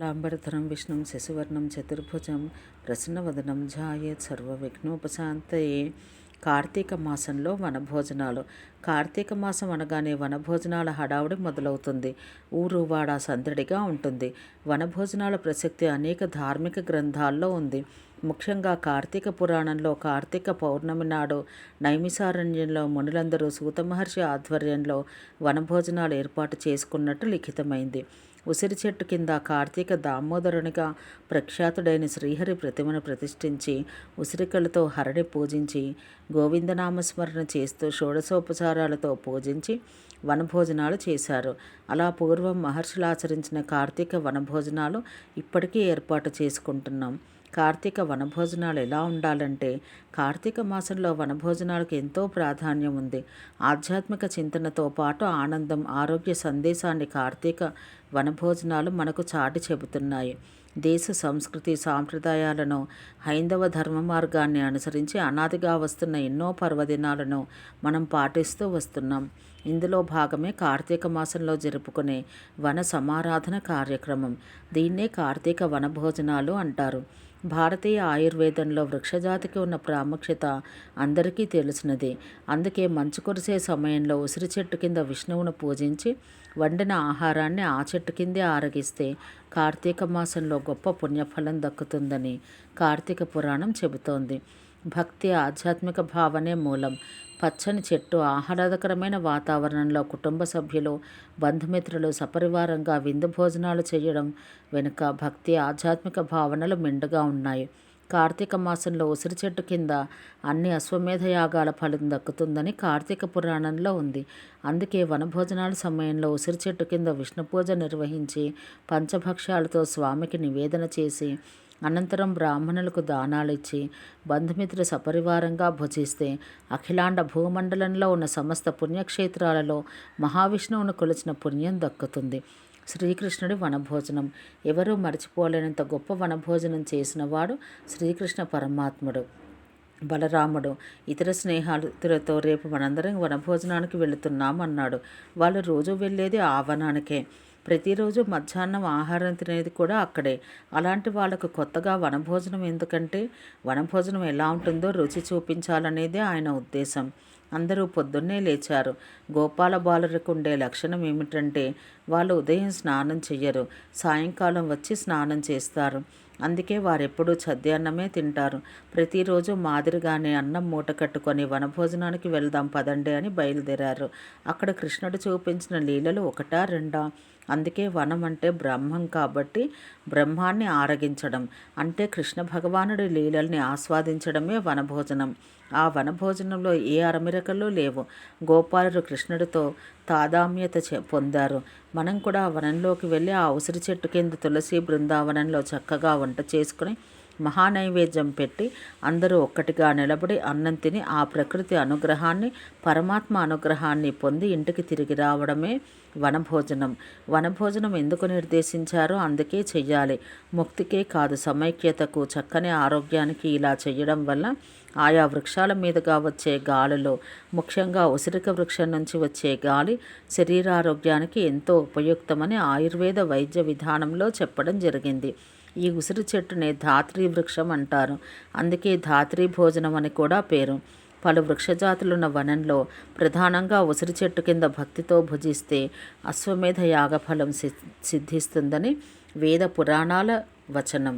లాంబరధరం విష్ణుం శశివర్ణం చతుర్భుజం ప్రసన్నవదనం ఝాయేత్ సర్వవిఘ్నోపశాంతయే కార్తీక మాసంలో వనభోజనాలు. కార్తీక మాసం అనగానే వనభోజనాల హడావుడి మొదలవుతుంది. ఊరు వాడ సందడిగా ఉంటుంది. వనభోజనాల ప్రసక్తి అనేక ధార్మిక గ్రంథాల్లో ఉంది. ముఖ్యంగా కార్తీక పురాణంలో కార్తీక పౌర్ణమి నాడు నైమిసారణ్యంలో మునులందరూ సూత మహర్షి ఆధ్వర్యంలో వనభోజనాలు ఏర్పాటు చేసుకున్నట్టు లిఖితమైంది. ఉసిరి చెట్టు కింద కార్తీక దామోదరునిగా ప్రఖ్యాతుడైన శ్రీహరి ప్రతిమను ప్రతిష్ఠించి ఉసిరికలతో హరిని పూజించి గోవిందనామస్మరణ చేస్తూ షోడశోపచారాలతో పూజించి వనభోజనాలు చేశారు. అలా పూర్వం మహర్షులు ఆచరించిన కార్తీక వనభోజనాలు ఇప్పటికీ ఏర్పాటు చేసుకుంటున్నాం. కార్తీక వనభోజనాలు ఎలా ఉండాలంటే కార్తీక మాసంలో వనభోజనాలకు ఎంతో ప్రాధాన్యం ఉంది. ఆధ్యాత్మిక చింతనతో పాటు ఆనందం ఆరోగ్య సందేశాన్ని కార్తీక వనభోజనాలు మనకు చాటి చెబుతున్నాయి. దేశ సంస్కృతి సాంప్రదాయాలను హైందవ ధర్మ మార్గాన్ని అనుసరించి అనాదిగా వస్తున్న ఎన్నో పర్వదినాలను మనం పాటిస్తూ వస్తున్నాం. ఇందులో భాగమే కార్తీక మాసంలో జరుపుకునే వన సమారాధన కార్యక్రమం. దీన్నే కార్తీక వనభోజనాలు అంటారు. భారతీయ ఆయుర్వేదంలో వృక్షజాతికి ఉన్న ప్రాముఖ్యత అందరికీ తెలిసినదే. అందుకే మంచు కురిసే సమయంలో ఉసిరి చెట్టు కింద విష్ణువును పూజించి వండిన ఆహారాన్ని ఆ చెట్టు కిందే ఆరగిస్తే కార్తీక మాసంలో గొప్ప పుణ్యఫలం దక్కుతుందని కార్తీక పురాణం చెబుతోంది. భక్తి ఆధ్యాత్మిక భావనే మూలం. పచ్చని చెట్టు ఆహ్లాదకరమైన వాతావరణంలో కుటుంబ సభ్యులు బంధుమిత్రులు సపరివారంగా విందు భోజనాలు చేయడం వెనుక భక్తి ఆధ్యాత్మిక భావనలు మెండుగా ఉన్నాయి. కార్తీక మాసంలో ఉసిరి చెట్టు కింద అన్ని అశ్వమేధ యాగాల ఫలితం దక్కుతుందని కార్తీక పురాణంలో ఉంది. అందుకే వనభోజనాల సమయంలో ఉసిరి చెట్టు కింద విష్ణు పూజ నిర్వహించి పంచభక్ష్యాలతో స్వామికి నివేదన చేసి అనంతరం బ్రాహ్మణులకు దానాలిచ్చి బంధుమిత్ర సపరివారంగా భుజిస్తే అఖిలాండ భూమండలంలో ఉన్న సమస్త పుణ్యక్షేత్రాలలో మహావిష్ణువును కొలిచిన పుణ్యం దక్కుతుంది. శ్రీకృష్ణుడి వనభోజనం. ఎవరూ మర్చిపోలేనంత గొప్ప వనభోజనం చేసినవాడు శ్రీకృష్ణ పరమాత్ముడు. బలరాముడు ఇతర స్నేహాలతో రేపు మనందరం వనభోజనానికి వెళుతున్నాం అన్నాడు వాళ్ళు రోజు వెళ్ళేది ఆ వనానికే. ప్రతిరోజు మధ్యాహ్నం ఆహారం తినేది కూడా అక్కడే. అలాంటి వాళ్ళకు కొత్తగా వనభోజనం ఎందుకంటే వనభోజనం ఎలా ఉంటుందో రుచి చూపించాలనేదే ఆయన ఉద్దేశం. అందరూ పొద్దున్నే లేచారు. గోపాల బాలులకు ఉండే లక్షణం ఏమిటంటే వాళ్ళు ఉదయం స్నానం చెయ్యరు. సాయంకాలం వచ్చి స్నానం చేస్తారు. అందుకే వారెప్పుడూ చద్యాన్నమే తింటారు. ప్రతిరోజు మాదిరిగానే అన్నం మూట కట్టుకొని వనభోజనానికి వెళ్దాం పదండి అని బయలుదేరారు. అక్కడ కృష్ణుడు చూపించిన లీలలు ఒకటా రెండా? అందుకే వనం అంటే బ్రహ్మం కాబట్టి బ్రహ్మాన్ని ఆరగించడం అంటే కృష్ణ భగవానుడి లీలల్ని ఆస్వాదించడమే వనభోజనం. ఆ వనభోజనంలో ఏ అరమిరకలు లేవు. గోపాలుడు కృష్ణుడితో తాదామ్యత పొందారు. మనం కూడా వనంలోకి వెళ్ళి ఆ ఉసిరి చెట్టు కింద తులసి బృందావనంలో చక్కగా వంట చేసుకుని మహానైవేద్యం పెట్టి అందరూ ఒక్కటిగా నిలబడి అన్నం తిని ఆ ప్రకృతి అనుగ్రహాన్ని పరమాత్మ అనుగ్రహాన్ని పొంది ఇంటికి తిరిగి రావడమే వనభోజనం. వనభోజనం ఎందుకు నిర్దేశించారో అందుకే చెయ్యాలి. ముక్తికే కాదు సమైక్యతకు చక్కని ఆరోగ్యానికి ఇలా చేయడం వల్ల ఆయా వృక్షాల మీదుగా వచ్చే గాలిలో ముఖ్యంగా ఉసిరిక వృక్షం నుంచి వచ్చే గాలి శరీరారోగ్యానికి ఎంతో ఉపయుక్తమని ఆయుర్వేద వైద్య విధానంలో చెప్పడం జరిగింది. ఈ ఉసిరి చెట్టునే ధాత్రి వృక్షం అంటారు. అందుకే ధాత్రి భోజనం అని కూడా పేరు. పలు వృక్షజాతులున్న వనంలో ప్రధానంగా ఉసిరి చెట్టు కింద భక్తితో భుజిస్తే అశ్వమేధ యాగఫలం సిద్ధిస్తుందని వేద పురాణాల వచనం.